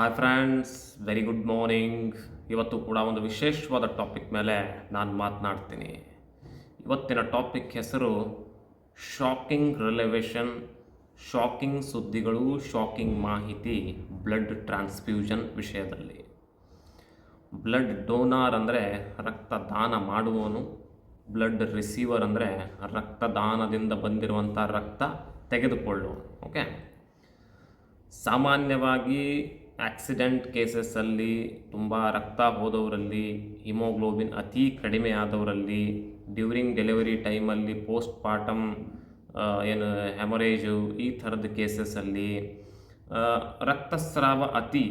Hi friends very good morning ಇವತ್ತು ಕೂಡ ಒಂದು ವಿಶೇಷವಾದ ಟಾಪಿಕ್ ಮೇಲೆ ನಾನು ಮಾತನಾಡ್ತೀನಿ. ಇವತ್ತಿನ ಟಾಪಿಕ್ ಹೆಸರು ಶಾಕಿಂಗ್ ರಿಲೆವೇಷನ್ ಶಾಕಿಂಗ್ ಸುದ್ದಿಗಳು ಶಾಕಿಂಗ್ ಮಾಹಿತಿ ಬ್ಲಡ್ ಟ್ರಾನ್ಸ್ಫ್ಯೂಷನ್ ವಿಷಯದಲ್ಲಿ. ಬ್ಲಡ್ ಡೋನಾರ್ ಅಂದರೆ ರಕ್ತದಾನ ಮಾಡುವವನು. ಬ್ಲಡ್ ರಿಸೀವರ್ ಅಂದರೆ ರಕ್ತದಾನದಿಂದ ಬಂದಿರುವಂಥ ರಕ್ತ ತೆಗೆದುಕೊಳ್ಳುವನು ಓಕೆ ಸಾಮಾನ್ಯವಾಗಿ ಆಕ್ಸಿಡೆಂಟ್ ಕೇಸಸ್ಸಲ್ಲಿ ತುಂಬ ರಕ್ತ ಹೋದವರಲ್ಲಿ, ಹಿಮೋಗ್ಲೋಬಿನ್ ಅತಿ ಕಡಿಮೆ ಆದವರಲ್ಲಿ, ಡ್ಯೂರಿಂಗ್ ಡೆಲಿವರಿ ಟೈಮಲ್ಲಿ ಪೋಸ್ಟ್ ಪಾರ್ಟಮ್ ಏನು ಹೆಮರೇಜು ಈ ಥರದ ಕೇಸಸ್ಸಲ್ಲಿ ರಕ್ತಸ್ರಾವ ಅತಿ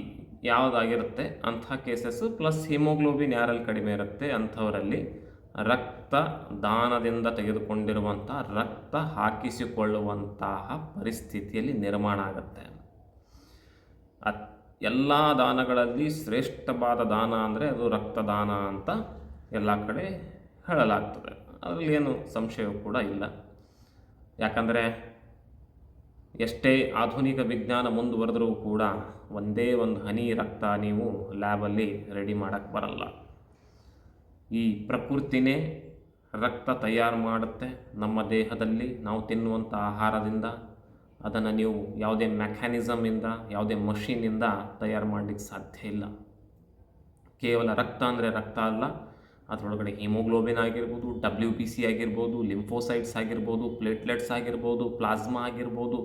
ಯಾವುದಾಗಿರುತ್ತೆ ಅಂಥ ಕೇಸಸ್ಸು, ಪ್ಲಸ್ ಹಿಮೋಗ್ಲೋಬಿನ್ ಯಾರಲ್ಲಿ ಕಡಿಮೆ ಇರುತ್ತೆ ಅಂಥವರಲ್ಲಿ ರಕ್ತ ದಾನದಿಂದ ತೆಗೆದುಕೊಂಡಿರುವಂಥ, ರಕ್ತ ಹಾಕಿಸಿಕೊಳ್ಳುವಂತಹ ಪರಿಸ್ಥಿತಿಯಲ್ಲಿ ನಿರ್ಮಾಣ ಆಗುತ್ತೆ. ಅತ್ ಎಲ್ಲ ದಾನಗಳಲ್ಲಿ ಶ್ರೇಷ್ಠವಾದ ದಾನ ಅಂದರೆ ಅದು ರಕ್ತದಾನ ಅಂತ ಎಲ್ಲ ಕಡೆ ಹೇಳಲಾಗ್ತದೆ. ಅದರಲ್ಲಿ ಏನು ಸಂಶಯವೂ ಕೂಡ ಇಲ್ಲ. ಯಾಕಂದರೆ ಎಷ್ಟೇ ಆಧುನಿಕ ವಿಜ್ಞಾನ ಮುಂದುವರೆದರೂ ಕೂಡ ಒಂದೇ ಒಂದು ಹನಿ ರಕ್ತ ನೀವು ಲ್ಯಾಬಲ್ಲಿ ರೆಡಿ ಮಾಡೋಕ್ಕೆ ಬರಲ್ಲ. ಈ ಪ್ರಕೃತಿನೇ ರಕ್ತ ತಯಾರು ಮಾಡುತ್ತೆ. ನಮ್ಮ ದೇಹದಲ್ಲಿ ನಾವು ತಿನ್ನುವಂಥ ಆಹಾರದಿಂದ ಅದನ್ನು ನೀವು ಯಾವುದೇ ಮೆಕ್ಯಾನಿಸಮಿಂದ ಯಾವುದೇ ಮಷೀನಿಂದ ತಯಾರು ಮಾಡಲಿಕ್ಕೆ ಸಾಧ್ಯ ಇಲ್ಲ. ಕೇವಲ ರಕ್ತ ಅಂದರೆ ರಕ್ತ ಅಲ್ಲ, ಅದರೊಳಗಡೆ ಹಿಮೋಗ್ಲೋಬಿನ್ ಆಗಿರ್ಬೋದು ಡಬ್ಲ್ಯೂ ಪಿ ಸಿ ಆಗಿರ್ಬೋದು ಲಿಂಫೋಸೈಟ್ಸ್ ಆಗಿರ್ಬೋದು ಪ್ಲೇಟ್ಲೆಟ್ಸ್ ಆಗಿರ್ಬೋದು ಪ್ಲಾಸ್ಮಾ ಆಗಿರ್ಬೋದು,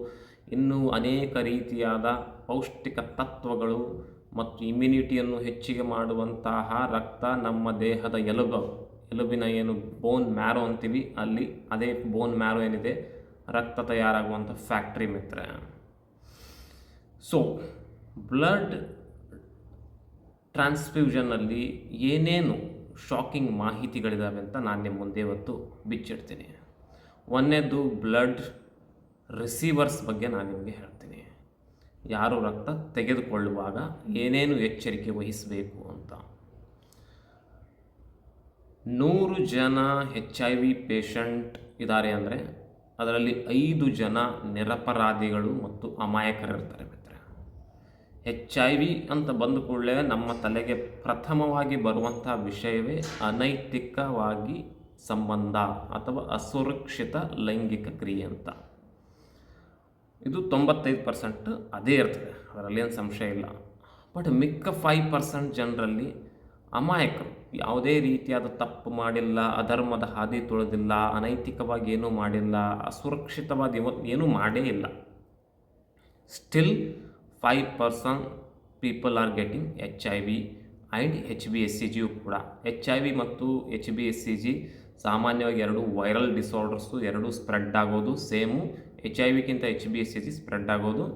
ಇನ್ನೂ ಅನೇಕ ರೀತಿಯಾದ ಪೌಷ್ಟಿಕ ತತ್ವಗಳು ಮತ್ತು ಇಮ್ಯುನಿಟಿಯನ್ನು ಹೆಚ್ಚಿಗೆ ಮಾಡುವಂತಹ ರಕ್ತ ನಮ್ಮ ದೇಹದ ಎಲುಬು. ಎಲುಬಿನ ಏನು ಬೋನ್ ಮ್ಯಾರೋ ಅಂತೀವಿ, ಅಲ್ಲಿ ಅದೇ ಬೋನ್ ಮ್ಯಾರೋ ಏನಿದೆ ರಕ್ತ ತಯಾರಾಗುವಂಥ ಫ್ಯಾಕ್ಟ್ರಿ ಮಿತ್ರ. ಸೊ ಬ್ಲಡ್ ಟ್ರಾನ್ಸ್ಫ್ಯೂಷನ್ನಲ್ಲಿ ಏನೇನು ಶಾಕಿಂಗ್ ಮಾಹಿತಿಗಳಿದ್ದಾವೆ ಅಂತ ನಾನು ನಿಮ್ಮ ಮುಂದೆ ಇವತ್ತು ಬಿಚ್ಚಿಡ್ತೀನಿ. ಒಂದನೇದು ಬ್ಲಡ್ ರಿಸೀವರ್ಸ್ ಬಗ್ಗೆ ನಾನು ನಿಮಗೆ ಹೇಳ್ತೀನಿ. ಯಾರು ರಕ್ತ ತೆಗೆದುಕೊಳ್ಳುವಾಗ ಏನೇನು ಎಚ್ಚರಿಕೆ ವಹಿಸಬೇಕು ಅಂತ. ನೂರು ಜನ ಹೆಚ್ ಐ ವಿ ಪೇಷಂಟ್ ಇದ್ದಾರೆ ಅಂದರೆ ಅದರಲ್ಲಿ ಐದು ಜನ ನಿರಪರಾಧಿಗಳು ಮತ್ತು ಅಮಾಯಕರಿರ್ತಾರೆ ಮಿತ್ರ ಎಚ್ ಐ ವಿ ಅಂತ ಬಂದ ಕೂಡಲೇ ನಮ್ಮ ತಲೆಗೆ ಪ್ರಥಮವಾಗಿ ಬರುವಂಥ ವಿಷಯವೇ ಅನೈತಿಕವಾಗಿ ಸಂಬಂಧ ಅಥವಾ ಅಸುರಕ್ಷಿತ ಲೈಂಗಿಕ ಕ್ರಿಯೆ ಅಂತ. ಇದು ತೊಂಬತ್ತೈದು ಪರ್ಸೆಂಟ್ ಅದೇ ಇರ್ತದೆ, ಅದರಲ್ಲಿ ಏನು ಸಂಶಯ ಇಲ್ಲ. ಬಟ್ ಮಿಕ್ಕ ಫೈವ್ ಪರ್ಸೆಂಟ್ ಜನರಲ್ಲಿ ಅಮಾಯಕರು ಯಾವುದೇ ರೀತಿಯಾದ ತಪ್ಪು ಮಾಡಿಲ್ಲ, ಅಧರ್ಮದ ಹಾದಿ ತುಳಿದಿಲ್ಲ, ಅನೈತಿಕವಾಗಿ ಏನೂ ಮಾಡಿಲ್ಲ ಅಸುರಕ್ಷಿತವಾದ ಏನೂ ಮಾಡೇ ಇಲ್ಲ. Still five person people are getting H I V and H B S C G ಕೂಡ. ಎಚ್ ಐ ವಿ ಮತ್ತು H B S C G ಸಾಮಾನ್ಯವಾಗಿ ಎರಡು ವೈರಲ್ ಡಿಸಾರ್ಡರ್ಸು ಎರಡು ಸ್ಪ್ರೆಡ್ ಆಗೋದು. Same H I ವಿಗಿಂತ H B S C G spread ಆಗೋದು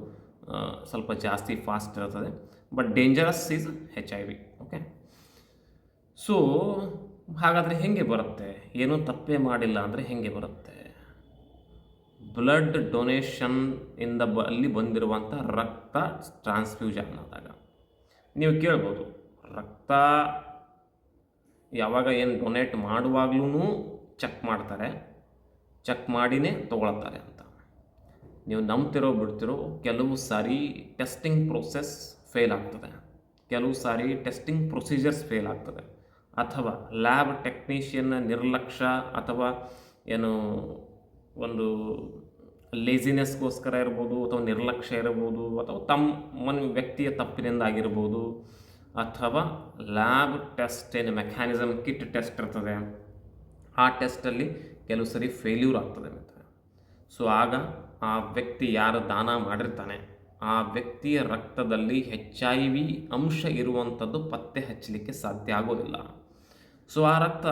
ಸ್ವಲ್ಪ ಜಾಸ್ತಿ fast ಇರ್ತದೆ. But dangerous is H I V okay so ಹಾಗಾದರೆ ಹೇಗೆ ಬರುತ್ತೆ? ಏನೂ ತಪ್ಪೇ ಮಾಡಿಲ್ಲ ಅಂದರೆ ಹೇಗೆ ಬರುತ್ತೆ? ಬ್ಲಡ್ ಡೊನೇಷನ್ ಇಂದ ಬ, ಅಲ್ಲಿ ಬಂದಿರುವಂಥ ರಕ್ತ ಟ್ರಾನ್ಸ್ಫ್ಯೂಷನ್ ಆದಾಗ. ನೀವು ಕೇಳ್ಬೋದು, ರಕ್ತ ಯಾವಾಗ ಏನು ಡೊನೇಟ್ ಮಾಡುವಾಗ್ಲೂ ಚೆಕ್ ಮಾಡ್ತಾರೆ. ಚೆಕ್ ಮಾಡಿನೇ ತೊಗೊಳ್ತಾರೆ ಅಂತ. ನೀವು ನಂಬ್ತಿರೋ ಬಿಡ್ತಿರೋ ಕೆಲವು ಸಾರಿ ಟೆಸ್ಟಿಂಗ್ ಪ್ರೊಸೆಸ್ ಫೇಲ್ ಆಗ್ತದೆ. ಕೆಲವು ಸಾರಿ ಟೆಸ್ಟಿಂಗ್ ಪ್ರೊಸೀಜರ್ಸ್ ಫೇಲ್ ಆಗ್ತದೆ. ಅಥವಾ ಲ್ಯಾಬ್ ಟೆಕ್ನಿಷಿಯನ್ನ ನಿರ್ಲಕ್ಷ್ಯ ಅಥವಾ ಏನು ಒಂದು ಲೇಸಿನೆಸ್ಗೋಸ್ಕರ ಇರ್ಬೋದು ಅಥವಾ ನಿರ್ಲಕ್ಷ್ಯ ಇರ್ಬೋದು ಅಥವಾ ತಮ್ಮ ಮನ್ ವ್ಯಕ್ತಿಯ ತಪ್ಪಿನಿಂದ ಆಗಿರ್ಬೋದು ಅಥವಾ ಲ್ಯಾಬ್ ಟೆಸ್ಟ್ ಏನು ಮೆಕ್ಯಾನಿಸಮ್ ಕಿಟ್ ಟೆಸ್ಟ್ ಇರ್ತದೆ, ಆ ಟೆಸ್ಟಲ್ಲಿ ಕೆಲವು ಸರಿ ಫೇಲ್ಯೂರ್ ಆಗ್ತದೆ ಮಿತ್ರ ಸೊ ಆಗ ಆ ವ್ಯಕ್ತಿ ಯಾರು ದಾನ ಮಾಡಿರ್ತಾನೆ, ಆ ವ್ಯಕ್ತಿಯ ರಕ್ತದಲ್ಲಿ ಹೆಚ್ ವಿ ಅಂಶ ಇರುವಂಥದ್ದು ಪತ್ತೆ ಹಚ್ಚಲಿಕ್ಕೆ ಸಾಧ್ಯ ಆಗೋದಿಲ್ಲ. ಸೊ ಆ ರಕ್ತ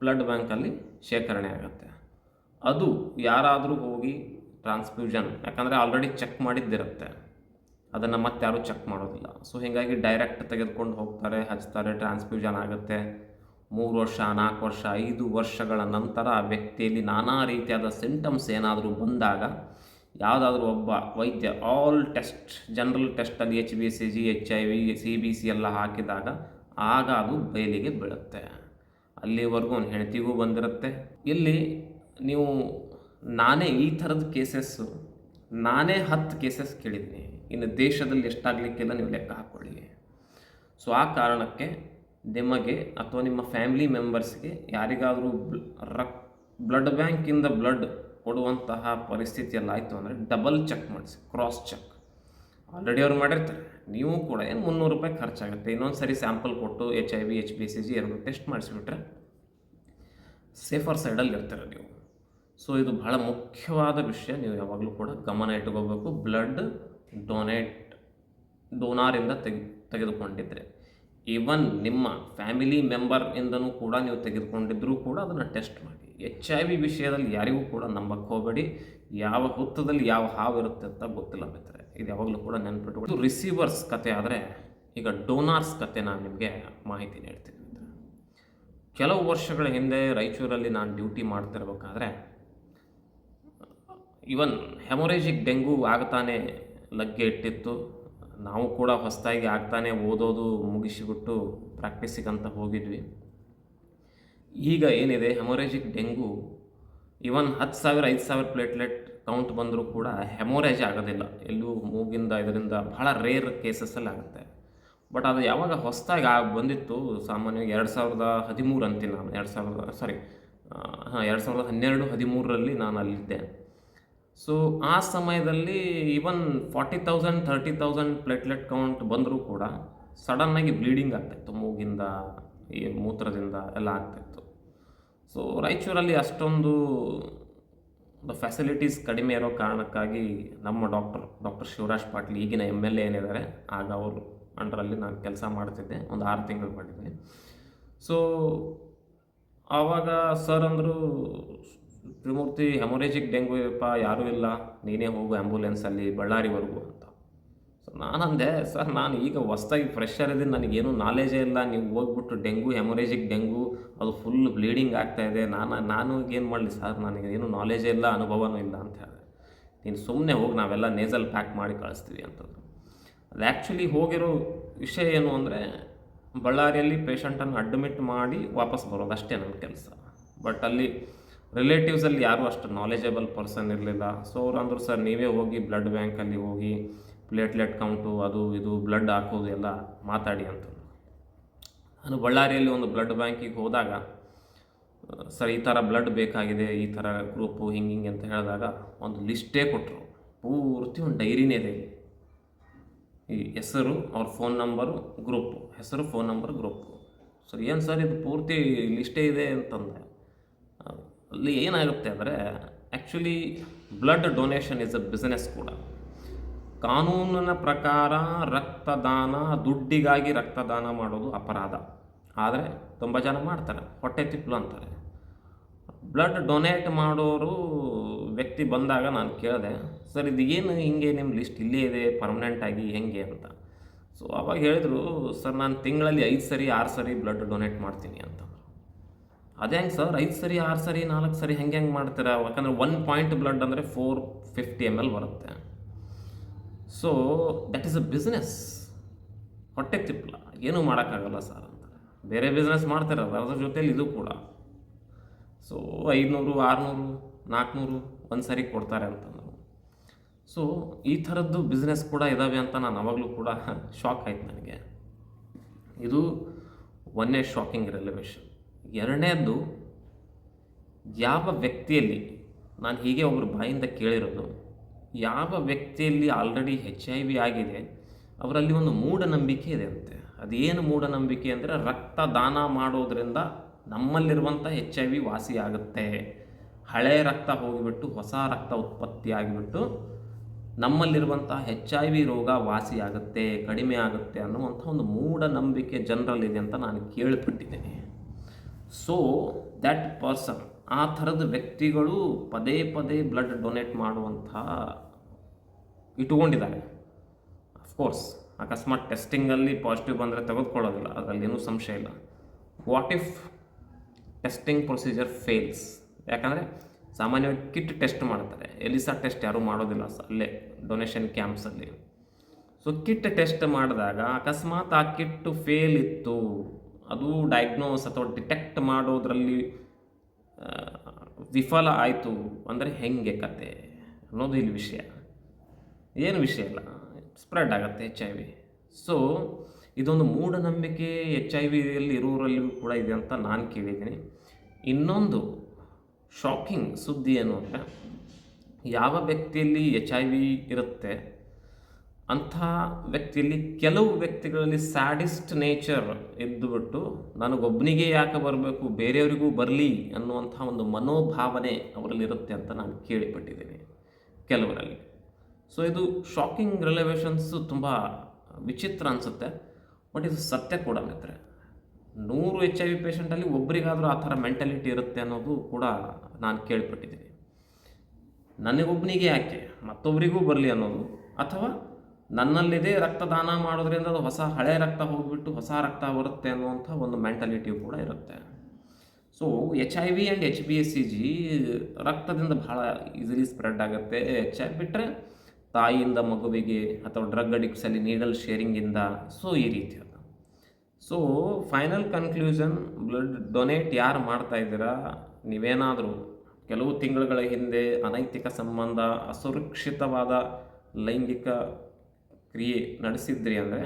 ಬ್ಲಡ್ ಬ್ಯಾಂಕಲ್ಲಿ ಶೇಖರಣೆ ಆಗುತ್ತೆ. ಅದು ಯಾರಾದರೂ ಹೋಗಿ ಟ್ರಾನ್ಸ್ಫ್ಯೂಷನ್, ಯಾಕಂದರೆ ಆಲ್ರೆಡಿ ಚೆಕ್ ಮಾಡಿದ್ದಿರುತ್ತೆ. ಅದನ್ನು ಮತ್ತೆ ಯಾರೂ ಚೆಕ್ ಮಾಡೋದಿಲ್ಲ. ಸೊ ಹೀಗಾಗಿ ಡೈರೆಕ್ಟ್ ತೆಗೆದುಕೊಂಡು ಹೋಗ್ತಾರೆ, ಹಚ್ತಾರೆ, ಟ್ರಾನ್ಸ್ಫ್ಯೂಷನ್ ಆಗುತ್ತೆ. ಮೂರು ವರ್ಷ, ನಾಲ್ಕು ವರ್ಷ, ಐದು ವರ್ಷಗಳ ನಂತರ ಆ ವ್ಯಕ್ತಿಯಲ್ಲಿ ನಾನಾ ರೀತಿಯಾದ ಸಿಂಟಮ್ಸ್ ಏನಾದರೂ ಬಂದಾಗ ಯಾವುದಾದ್ರೂ ಒಬ್ಬ ವೈದ್ಯ all test general ಟೆಸ್ಟಲ್ಲಿ H B C G H I V C B C ಎಲ್ಲ ಹಾಕಿದಾಗ ಆಗ ಅದು ಬಯಲಿಗೆ ಬೀಳುತ್ತೆ. ಅಲ್ಲಿವರೆಗೂ ಒಂದು ಹೆಂಡತಿಗೂ ಬಂದಿರುತ್ತೆ. ಇಲ್ಲಿ ನೀವು, ನಾನೇ ಈ ಥರದ ಕೇಸಸ್ಸು ನಾನೇ ಹತ್ತು ಕೇಸಸ್ ಕೇಳಿದ್ದೀನಿ. ಇನ್ನು ದೇಶದಲ್ಲಿ ಎಷ್ಟಾಗಲಿಕ್ಕೆಲ್ಲ ನೀವು ಲೆಕ್ಕ ಹಾಕ್ಕೊಳ್ಳಿ ಸೊ ಆ ಕಾರಣಕ್ಕೆ ನಿಮಗೆ ಅಥವಾ ನಿಮ್ಮ ಫ್ಯಾಮಿಲಿ ಮೆಂಬರ್ಸ್ಗೆ ಯಾರಿಗಾದರೂ ರಕ್ ಬ್ಲಡ್ ಬ್ಯಾಂಕಿಂದ ಬ್ಲಡ್ ಕೊಡುವಂತಹ ಪರಿಸ್ಥಿತಿಯಲ್ಲಾಯಿತು ಅಂದರೆ ಡಬಲ್ ಚೆಕ್ ಮಾಡಿಸಿ ಕ್ರಾಸ್ ಚೆಕ್ ಆಲ್ರೆಡಿ ಅವ್ರು ಮಾಡಿರ್ತಾರೆ. ನೀವು ಕೂಡ ಏನು ಮುನ್ನೂರು ರೂಪಾಯಿ ಖರ್ಚಾಗುತ್ತೆ. ಇನ್ನೊಂದು ಸರಿ ಸ್ಯಾಂಪಲ್ ಕೊಟ್ಟು H I V H B C G ಎರಡು ಟೆಸ್ಟ್ ಮಾಡಿಸಿಬಿಟ್ರೆ ಸೇಫರ್ ಸೈಡಲ್ಲಿ ಇರ್ತೀರ ನೀವು. ಸೊ ಇದು ಬಹಳ ಮುಖ್ಯವಾದ ವಿಷಯ. ನೀವು ಯಾವಾಗಲೂ ಕೂಡ ಗಮನ ಇಟ್ಕೋಬೇಕು. ಬ್ಲಡ್ ಡೊನೇಟ್ ಡೋನಾರಿಂದ ತೆಗೆ ತೆಗೆದುಕೊಂಡಿದ್ದರೆ ಈವನ್ ನಿಮ್ಮ ಫ್ಯಾಮಿಲಿ ಮೆಂಬರ್ ಇಂದನೂ ಕೂಡ ನೀವು ತೆಗೆದುಕೊಂಡಿದ್ದರೂ ಕೂಡ ಅದನ್ನು ಟೆಸ್ಟ್ ಮಾಡಿ. ಎಚ್ ಐ ವಿ ವಿಷಯದಲ್ಲಿ ಯಾರಿಗೂ ಕೂಡ ನಂಬಕ್ಕೆ ಹೋಗಬೇಡಿ. ಯಾವ ಹುತ್ತದಲ್ಲಿ ಯಾವ ಹಾವು ಇರುತ್ತೆ ಅಂತ ಗೊತ್ತಿಲ್ಲ ಬೇಕಾರೆ ಇದು ಯಾವಾಗಲೂ ಕೂಡ ನೆನಪಿಟ್ಟು ರಿಸೀವರ್ಸ್ ಕತೆ ಆದರೆ ಈಗ ಡೋನಾರ್ಸ್ ಕತೆ ನಾನು ನಿಮಗೆ ಮಾಹಿತಿ ನೀಡ್ತೀನಿ. ಕೆಲವು ವರ್ಷಗಳ ಹಿಂದೆ ರಾಯಚೂರಲ್ಲಿ ನಾನು ಡ್ಯೂಟಿ ಮಾಡ್ತಿರ್ಬೇಕಾದ್ರೆ ಇವನ್ ಹೆಮೊರೇಜಿಕ್ ಡೆಂಗು ಆಗ್ತಾನೆ ಲಗ್ಗೆ ಇಟ್ಟಿತ್ತು, ನಾವು ಕೂಡ ಹೊಸದಾಗಿ ಆಗ್ತಾನೆ ಓದೋದು ಮುಗಿಸಿಬಿಟ್ಟು ಪ್ರಾಕ್ಟೀಸಿಗಂತ ಹೋಗಿದ್ವಿ ಈಗ ಏನಿದೆ ಹೆಮೊರೇಜಿಕ್ ಡೆಂಗು ಇವನ್ ಹತ್ತು ಸಾವಿರ, ಐದು ಸಾವಿರ ಪ್ಲೇಟ್ಲೆಟ್ ಕೌಂಟ್ ಬಂದರೂ ಕೂಡ ಹೆಮೋರೇಜ್ ಆಗೋದಿಲ್ಲ. ಎಲ್ಲೂ ಮೂಗಿಂದ ಇದರಿಂದ ಬಹಳ ರೇರ್ ಕೇಸಸ್ಸಲ್ಲಿ ಆಗುತ್ತೆ. ಬಟ್ ಅದು ಯಾವಾಗ ಹೊಸದಾಗಿ ಆಗ ಬಂದಿತ್ತು, ಸಾಮಾನ್ಯವಾಗಿ ಎರಡು ಸಾವಿರದ ಹದಿಮೂರು ಅಂತೀನಿ ನಾನು. ಎರಡು ಸಾವಿರದ, ಸಾರಿ ಹಾಂ ಎರಡು ಸಾವಿರದ ಹನ್ನೆರಡು, ಹದಿಮೂರರಲ್ಲಿ ನಾನು ಅಲ್ಲಿದ್ದೆ. ಸೊ, ಆ ಸಮಯದಲ್ಲಿ even forty thousand thirty thousand platelet count ಬಂದರೂ ಕೂಡ ಸಡನ್ನಾಗಿ ಬ್ಲೀಡಿಂಗ್ ಆಗ್ತಾಯಿತ್ತು ಮೂಗಿಂದ, ಈ ಮೂತ್ರದಿಂದ ಎಲ್ಲ ಆಗ್ತಾಯಿತ್ತು ಸೊ, ರಾಯಚೂರಲ್ಲಿ ಅಷ್ಟೊಂದು ಫೆಸಿಲಿಟೀಸ್ ಕಡಿಮೆ ಇರೋ ಕಾರಣಕ್ಕಾಗಿ ನಮ್ಮ ಡಾಕ್ಟರ್ ಡಾಕ್ಟರ್ ಶಿವರಾಜ್ ಪಾಟೀಲ್ ಈಗಿನ ಎಂ ಎಲ್ ಎ ಏನಿದ್ದಾರೆ, ಆಗ ಅವರು ಅಂಡ್ರಲ್ಲಿ ನಾನು ಕೆಲಸ ಮಾಡ್ತಿದ್ದೆ, ಒಂದು ಆರು ತಿಂಗಳು ಮಾಡಿದ್ದೀನಿ ಸೊ ಆವಾಗ ಸರ್ ಅಂದರು, ತ್ರಿಮೂರ್ತಿ ಹೆಮೊರೇಜಿಕ್ ಡೆಂಗ್ಯೂ ಇರಪ್ಪ ಯಾರೂ ಇಲ್ಲ, ನೀನೇ ಹೋಗು ಆ್ಯಂಬುಲೆನ್ಸಲ್ಲಿ ಬಳ್ಳಾರಿವರೆಗೂ. ಅಂತ ಅಂದೆ ಸರ್, ನಾನು ಈಗ ಹೊಸ್ದಾಗಿ ಫ್ರೆಶರ್ ಇದ್ದೀನಿ. ನನಗೇನು ನಾಲೇಜೇ ಇಲ್ಲ. ನೀವು ಹೋಗ್ಬಿಟ್ಟು ಡೆಂಗು ಹೆಮೊರೇಜಿಕ್ ಡೆಂಗು, ಅದು ಫುಲ್ ಬ್ಲೀಡಿಂಗ್ ಆಗ್ತಾ ಇದೆ. ನಾನು ನಾನು ಏನು ಮಾಡಲಿ ಸರ್? ನನಗೆ ಏನು ನಾಲೇಜೇ ಇಲ್ಲ, ಅನುಭವನೂ ಇಲ್ಲ ಅಂತ ಹೇಳಿದೆ. ನೀನು ಸುಮ್ಮನೆ ಹೋಗಿ, ನಾವೆಲ್ಲ ನೇಸಲ್ ಪ್ಯಾಕ್ ಮಾಡಿ ಕಳಿಸ್ತೀವಿ ಅಂತದ್ದು. ಅದು ಆ್ಯಕ್ಚುಲಿ ಹೋಗಿರೋ ವಿಷಯ ಏನು ಅಂದರೆ, ಬಳ್ಳಾರಿಯಲ್ಲಿ ಪೇಷಂಟನ್ನು ಅಡ್ಮಿಟ್ ಮಾಡಿ ವಾಪಸ್ ಬರೋದು ಅಷ್ಟೇ ನನ್ನ ಕೆಲಸ. ಬಟ್ ಅಲ್ಲಿ ರಿಲೇಟಿವ್ಸಲ್ಲಿ ಯಾರೂ ಅಷ್ಟು ನಾಲೆಜಬಲ್ ಪರ್ಸನ್ ಇರಲಿಲ್ಲ. ಸೊ ಅವ್ರು ಅಂದರು, ಸರ್, ನೀವೇ ಹೋಗಿ ಬ್ಲಡ್ ಬ್ಯಾಂಕಲ್ಲಿ ಹೋಗಿ ಪ್ಲೇಟ್ಲೆಟ್ ಕೌಂಟು ಅದು ಇದು ಬ್ಲಡ್ ಹಾಕೋದು ಎಲ್ಲ ಮಾತಾಡಿ ಅಂತ. ನಾನು ಬಳ್ಳಾರಿಯಲ್ಲಿ ಒಂದು ಬ್ಲಡ್ ಬ್ಯಾಂಕಿಗೆ ಹೋದಾಗ, ಸರ್, ಈ ಥರ ಬ್ಲಡ್ ಬೇಕಾಗಿದೆ, ಈ ಥರ ಗ್ರೂಪು ಹಿಂಗೆ ಹಿಂಗೆ ಅಂತ ಹೇಳಿದಾಗ ಒಂದು ಲಿಸ್ಟೇ ಕೊಟ್ಟರು ಪೂರ್ತಿ ಒಂದು ಡೈರಿನೇ ಇದೆ ಈ ಹೆಸರು, ಅವ್ರ ಫೋನ್ ನಂಬರು ಗ್ರೂಪು ಹೆಸರು ಫೋನ್ ನಂಬರ್ ಗ್ರೂಪು ಸರ್, ಏನು ಸರ್ ಇದು ಪೂರ್ತಿ ಲಿಸ್ಟೇ ಇದೆ ಅಂತಂದೆ. ಅಲ್ಲಿ ಏನಾಗುತ್ತೆ ಅಂದರೆ actually blood donation is a business ಕೂಡ. ಕಾನೂನಿನ ಪ್ರಕಾರ ರಕ್ತದಾನ, ದುಡ್ಡಿಗಾಗಿ ರಕ್ತದಾನ ಮಾಡೋದು ಅಪರಾಧ. ಆದರೆ ತುಂಬ ಜನ ಮಾಡ್ತಾರೆ, ಹೊಟ್ಟೆ ತಿಪ್ಪಲು ಅಂತಾರೆ. ಬ್ಲಡ್ ಡೊನೇಟ್ ಮಾಡೋರು ವ್ಯಕ್ತಿ ಬಂದಾಗ ನಾನು ಕೇಳಿದೆ, ಸರ್, ಇದು ಏನು ಹಿಂಗೆ ನಿಮ್ಮ ಲಿಸ್ಟ್ ಇಲ್ಲೇ ಇದೆ ಪರ್ಮನೆಂಟಾಗಿ ಹೆಂಗೆ ಅಂತ? ಸೊ ಅವಾಗ ಹೇಳಿದರು, ಸರ್, ನಾನು ತಿಂಗಳಲ್ಲಿ ಐದು ಸರಿ, ಆರು ಸರಿ ಬ್ಲಡ್ ಡೊನೇಟ್ ಮಾಡ್ತೀನಿ ಅಂತ. ಅದೇ ಹೆಂಗೆ ಸರ್? ಐದು ಸರಿ, ಆರು ಸರಿ, ನಾಲ್ಕು ಸರಿ ಹೆಂಗೆ ಹೆಂಗೆ ಮಾಡ್ತೀರಾ? ಯಾಕಂದರೆ ಒನ್ ಪಾಯಿಂಟ್ ಬ್ಲಡ್ ಅಂದರೆ ಫೋರ್ ಫಿಫ್ಟಿ ಎಂ ಎಲ್ ಬರುತ್ತೆ. So that is a business ಹೊಟ್ಟೆ ತಿಪ್ಪಲ. ಏನೂ ಮಾಡೋಕ್ಕಾಗಲ್ಲ ಸರ್ ಅಂತ ಬೇರೆ ಬಿಸ್ನೆಸ್ ಮಾಡ್ತಿರಲ್ಲ ಅದ್ರ ಜೊತೇಲಿ ಇದು ಕೂಡ. ಸೊ ಐದುನೂರು, ಆರುನೂರು ನಾಲ್ಕುನೂರು ಒಂದು ಸರಿ ಕೊಡ್ತಾರೆ ಅಂತಂದರು. ಸೊ ಈ ಥರದ್ದು ಬಿಸ್ನೆಸ್ ಕೂಡ ಇದ್ದಾವೆ ಅಂತ ನಾನು ಅವಾಗಲೂ ಕೂಡ ಶಾಕ್ ಆಯ್ತು ನನಗೆ. ಇದು ಒಂದೇ ಶಾಕಿಂಗ್ ರೆಲಿವೇಶನ್ ಎರಡನೇದ್ದು, ಯಾವ ವ್ಯಕ್ತಿಯಲ್ಲಿ, ನಾನು ಹೀಗೆ ಒಬ್ಬರು ಬಾಯಿಂದ ಕೇಳಿರೋದು ಯಾವ ವ್ಯಕ್ತಿಯಲ್ಲಿ ಆಲ್ರೆಡಿ ಹೆಚ್ ಐ ವಿ ಆಗಿದೆ, ಅವರಲ್ಲಿ ಒಂದು ಮೂಢನಂಬಿಕೆ ಇದೆ ಅಂತೆ. ಅದೇನು ಮೂಢನಂಬಿಕೆ ಅಂದರೆ ರಕ್ತದಾನ ಮಾಡೋದ್ರಿಂದ ನಮ್ಮಲ್ಲಿರುವಂಥ ಹೆಚ್ ಐ ವಿ ವಾಸಿಯಾಗುತ್ತೆ. ಹಳೆ ರಕ್ತ ಹೋಗಿಬಿಟ್ಟು ಹೊಸ ರಕ್ತ ಉತ್ಪತ್ತಿ ಆಗಿಬಿಟ್ಟು ನಮ್ಮಲ್ಲಿರುವಂಥ ಹೆಚ್ ಐ ವಿ ರೋಗ ವಾಸಿಯಾಗುತ್ತೆ, ಕಡಿಮೆ ಆಗುತ್ತೆ ಅನ್ನುವಂಥ ಒಂದು ಮೂಢನಂಬಿಕೆ ಜನರಲ್ಲಿದೆ ಅಂತ ನಾನು ಕೇಳಿಬಿಟ್ಟಿದ್ದೇನೆ ಸೊ ದ್ಯಾಟ್ ಪರ್ಸನ್ ಆ ಥರದ ವ್ಯಕ್ತಿಗಳು ಪದೇ ಪದೇ ಬ್ಲಡ್ ಡೊನೇಟ್ ಮಾಡುವಂಥ ಇಟ್ಕೊಂಡಿದ್ದಾರೆ ಅಫ್ಕೋರ್ಸ್ ಅಕಸ್ಮಾತ್ ಟೆಸ್ಟಿಂಗಲ್ಲಿ ಪಾಸಿಟಿವ್ ಬಂದರೆ ತೆಗೆದುಕೊಳ್ಳೋದಿಲ್ಲ, ಅದರಲ್ಲಿ ಏನೂ ಸಂಶಯ ಇಲ್ಲ. What if testing procedure fails ಯಾಕಂದರೆ ಸಾಮಾನ್ಯವಾಗಿ ಕಿಟ್ ಟೆಸ್ಟ್ ಮಾಡ್ತಾರೆ. ಎಲಿಸಾ ಟೆಸ್ಟ್ ಯಾರೂ ಮಾಡೋದಿಲ್ಲ ಸ ಅಲ್ಲೇ ಡೊನೇಷನ್ ಕ್ಯಾಂಪ್ಸಲ್ಲಿ ಸೊ ಕಿಟ್ ಟೆಸ್ಟ್ ಮಾಡಿದಾಗ ಅಕಸ್ಮಾತ್ ಆ ಕಿಟ್ ಫೇಲ್ ಇತ್ತು. ಅದು ಡಯಾಗ್ನೋಸ್ ಅಥವಾ ಡಿಟೆಕ್ಟ್ ಮಾಡೋದ್ರಲ್ಲಿ ವಿಫಲ ಆಯಿತು ಅಂದರೆ ಹೆಂಗೆ ಕತೆ ಅನ್ನೋದು ಇಲ್ಲಿ ವಿಷಯ. ಏನು ವಿಷಯ ಇಲ್ಲ ಸ್ಪ್ರೆಡ್ ಆಗುತ್ತೆ ಎಚ್ ಐ ವಿ ಸೊ ಇದೊಂದು ಮೂಢನಂಬಿಕೆ ಎಚ್ ಐ ವಿಯಲ್ಲಿ ಇರೋರಲ್ಲಿಯೂ ಕೂಡ ಇದೆ ಅಂತ ನಾನು ಕೇಳಿದ್ದೀನಿ. ಇನ್ನೊಂದು ಶಾಕಿಂಗ್ ಸುದ್ದಿ ಏನು ಅಂದರೆ, ಯಾವ ವ್ಯಕ್ತಿಯಲ್ಲಿ ಎಚ್ ಐ ವಿ ಇರುತ್ತೆ ಅಂಥ ವ್ಯಕ್ತಿಯಲ್ಲಿ ಕೆಲವು ವ್ಯಕ್ತಿಗಳಲ್ಲಿ ಸ್ಯಾಡಿಸ್ಟ್ ನೇಚರ್ ಇದ್ದುಬಿಟ್ಟು ನನಗೊಬ್ಬನಿಗೆ ಯಾಕೆ ಬರಬೇಕು, ಬೇರೆಯವರಿಗೂ ಬರಲಿ ಅನ್ನುವಂಥ ಒಂದು ಮನೋಭಾವನೆ ಅವರಲ್ಲಿರುತ್ತೆ ಅಂತ ನಾನು ಕೇಳಿಪಟ್ಟಿದ್ದೀನಿ ಕೆಲವರಲ್ಲಿ. ಸೊ ಇದು ಶಾಕಿಂಗ್ ರಿಲೇವೇಷನ್ಸು ತುಂಬ ವಿಚಿತ್ರ ಅನಿಸುತ್ತೆ. ಬಟ್ ಇದು ಸತ್ಯ ಕೂಡ ಮಿತ್ರೆ ನೂರು ಎಚ್ ಐ ವಿ ಪೇಷಂಟಲ್ಲಿ ಒಬ್ಬರಿಗಾದರೂ ಆ ಥರ ಮೆಂಟಾಲಿಟಿ ಇರುತ್ತೆ ಅನ್ನೋದು ಕೂಡ ನಾನು ಕೇಳ್ಪಟ್ಟಿದ್ದೀನಿ. ನನಗೊಬ್ಬನಿಗೆ ಯಾಕೆ? ಮತ್ತೊಬ್ಬರಿಗೂ ಬರಲಿ ಅನ್ನೋದು. ಅಥವಾ ನನ್ನಲ್ಲಿದೆ ರಕ್ತದಾನ ಮಾಡೋದ್ರಿಂದ ಅದು ಹೊಸ ಹಳೆ ರಕ್ತ ಹೋಗಿಬಿಟ್ಟು ಹೊಸ ರಕ್ತ ಬರುತ್ತೆ ಅನ್ನುವಂಥ ಒಂದು ಮೆಂಟಾಲಿಟಿ ಕೂಡ ಇರುತ್ತೆ. So H I V and H B S C G ರಕ್ತದಿಂದ ಭಾಳ ಈಸಿಲಿ ಸ್ಪ್ರೆಡ್ ಆಗುತ್ತೆ. ಎಚ್ ಐ ಬಿಟ್ಟರೆ ತಾಯಿಯಿಂದ ಮಗುವಿಗೆ ಅಥವಾ ಡ್ರಗ್ ಅಡಿಕ್ಸಲ್ಲಿ ನೀಡಲ್ ಶೇರಿಂಗಿಂದ ಸೊ ಈ ರೀತಿ ಅದು. So final conclusion blood donate ಯಾರು ಮಾಡ್ತಾ ಇದ್ದೀರಾ? ನೀವೇನಾದರೂ ಕೆಲವು ತಿಂಗಳುಗಳ ಹಿಂದೆ ಅನೈತಿಕ ಸಂಬಂಧ, ಅಸುರಕ್ಷಿತವಾದ ಲೈಂಗಿಕ ಕ್ರಿಯೆ ನಡೆಸಿದ್ರಿ ಅಂದರೆ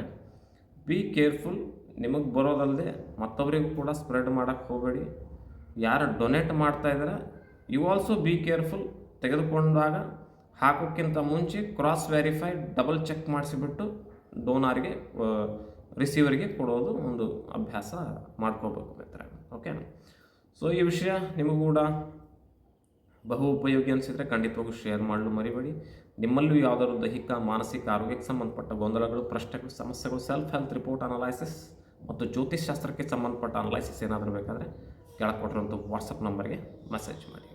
ಬಿ ಕೇರ್ಫುಲ್ ನಿಮಗೆ ಬರೋದಲ್ಲದೆ ಮತ್ತೊಬ್ಬರಿಗೂ ಕೂಡ ಸ್ಪ್ರೆಡ್ ಮಾಡೋಕ್ಕೆ ಹೋಗಬೇಡಿ. ಯಾರು ಡೊನೇಟ್ ಮಾಡ್ತಾ ಇದ್ದಾರೆ ಯು ಆಲ್ಸೋ ಬಿ ಕೇರ್ಫುಲ್ ತೆಗೆದುಕೊಂಡಾಗ ಹಾಕೋಕ್ಕಿಂತ ಮುಂಚೆ ಕ್ರಾಸ್ ವೆರಿಫೈ ಡಬಲ್ ಚೆಕ್ ಮಾಡಿಸಿಬಿಟ್ಟು ಡೋನಾರ್ಗೆ ರಿಸೀವರ್ಗೆ ಕೊಡೋದು ಒಂದು ಅಭ್ಯಾಸ ಮಾಡ್ಕೋಬೇಕು ಮಿತ್ರ ಓಕೆ ಸೊ ಈ ವಿಷಯ ನಿಮಗೂ ಕೂಡ ಬಹು ಉಪಯೋಗಿ ಅನಿಸಿದರೆ ಖಂಡಿತವಾಗೂ ಶೇರ್ ಮಾಡಲು ಮರಿಬೇಡಿ. ನಿಮ್ಮಲ್ಲೂ ಯಾವುದಾದ್ರು ದೈಹಿಕ, ಮಾನಸಿಕ, ಆರೋಗ್ಯಕ್ಕೆ ಸಂಬಂಧಪಟ್ಟ ಗೊಂದಲಗಳು, ಪ್ರಶ್ನೆಗಳು, ಸಮಸ್ಯೆಗಳು ಸೆಲ್ಫ್ ಹೆಲ್ತ್ ರಿಪೋರ್ಟ್ ಅನಾಲೈಸಿಸ್ ಮತ್ತು ಜ್ಯೋತಿಷ್ ಶಾಸ್ತ್ರಕ್ಕೆ ಸಂಬಂಧಪಟ್ಟ ಅನಾಲೈಸಿಸ್ ಏನಾದರೂ ಬೇಕಾದರೆ ಕೆಳಗೆ ವಾಟ್ಸಪ್ ನಂಬರ್ಗೆ ಮೆಸೇಜ್ ಮಾಡಿ.